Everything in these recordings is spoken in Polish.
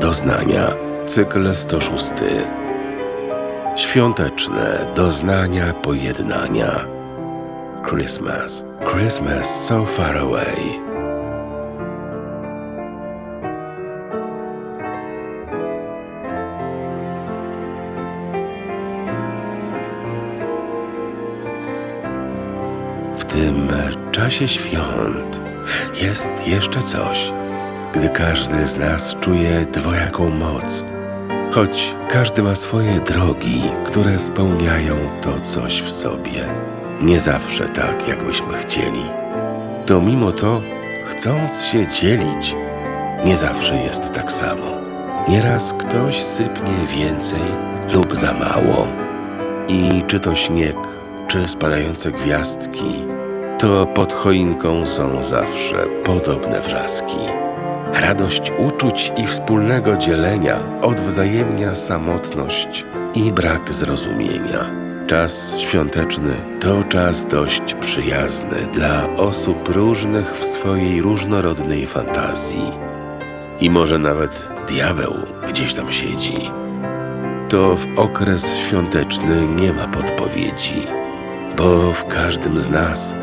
Doznania, cykl 106. Świąteczne doznania pojednania. Christmas, Christmas so far away. W tym czasie świąt jest jeszcze coś, gdy każdy z nas czuje dwojaką moc. Choć każdy ma swoje drogi, które spełniają to coś w sobie. Nie zawsze tak, jakbyśmy chcieli. To mimo to, chcąc się dzielić, nie zawsze jest tak samo. Nieraz ktoś sypnie więcej lub za mało. I czy to śnieg, czy spadające gwiazdki, to pod choinką są zawsze podobne wrzaski. Radość uczuć i wspólnego dzielenia odwzajemnia samotność i brak zrozumienia. Czas świąteczny to czas dość przyjazny dla osób różnych w swojej różnorodnej fantazji. I może nawet diabeł gdzieś tam siedzi. To w okres świąteczny nie ma podpowiedzi, bo w każdym z nas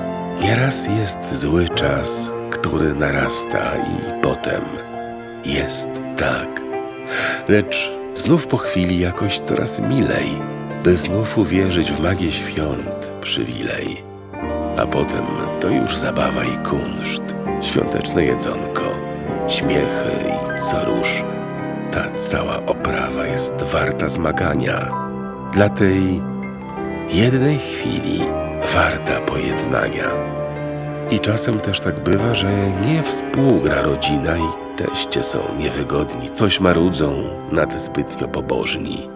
nieraz jest zły czas, który narasta i potem jest tak. Lecz znów po chwili jakoś coraz milej, by znów uwierzyć w magię świąt przywilej. A potem to już zabawa i kunszt, świąteczne jedzonko, śmiechy i co róż. Ta cała oprawa jest warta zmagania. Dla tej jednej chwili warta pojednania. I czasem też tak bywa, że nie współgra rodzina i teście są niewygodni, coś marudzą nad zbytnio pobożni.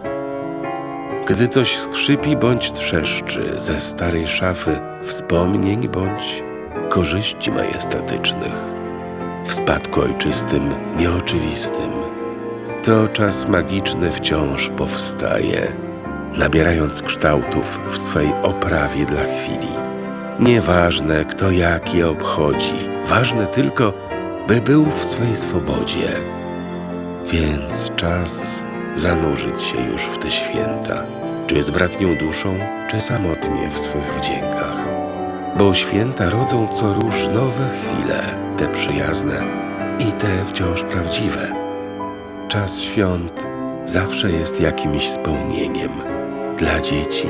Gdy coś skrzypi bądź trzeszczy ze starej szafy wspomnień bądź korzyści majestatycznych, w spadku ojczystym, nieoczywistym, to czas magiczny wciąż powstaje, nabierając kształtów w swej oprawie dla chwili. Nieważne, kto jak je obchodzi, ważne tylko, by był w swej swobodzie. Więc czas zanurzyć się już w te święta, czy z bratnią duszą, czy samotnie w swych wdziękach. Bo święta rodzą co róż nowe chwile, te przyjazne i te wciąż prawdziwe. Czas świąt zawsze jest jakimś spełnieniem dla dzieci,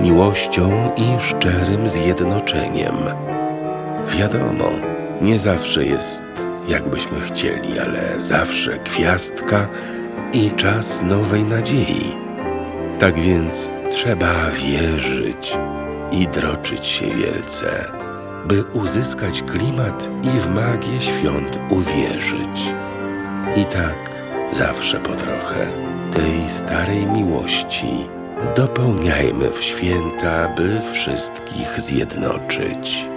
miłością i szczerym zjednoczeniem. Wiadomo, nie zawsze jest jakbyśmy chcieli, ale zawsze gwiazdka i czas nowej nadziei. Tak więc trzeba wierzyć i droczyć się wielce, by uzyskać klimat i w magię świąt uwierzyć. I tak zawsze po trochę tej starej miłości dopełniajmy w święta, by wszystkich zjednoczyć.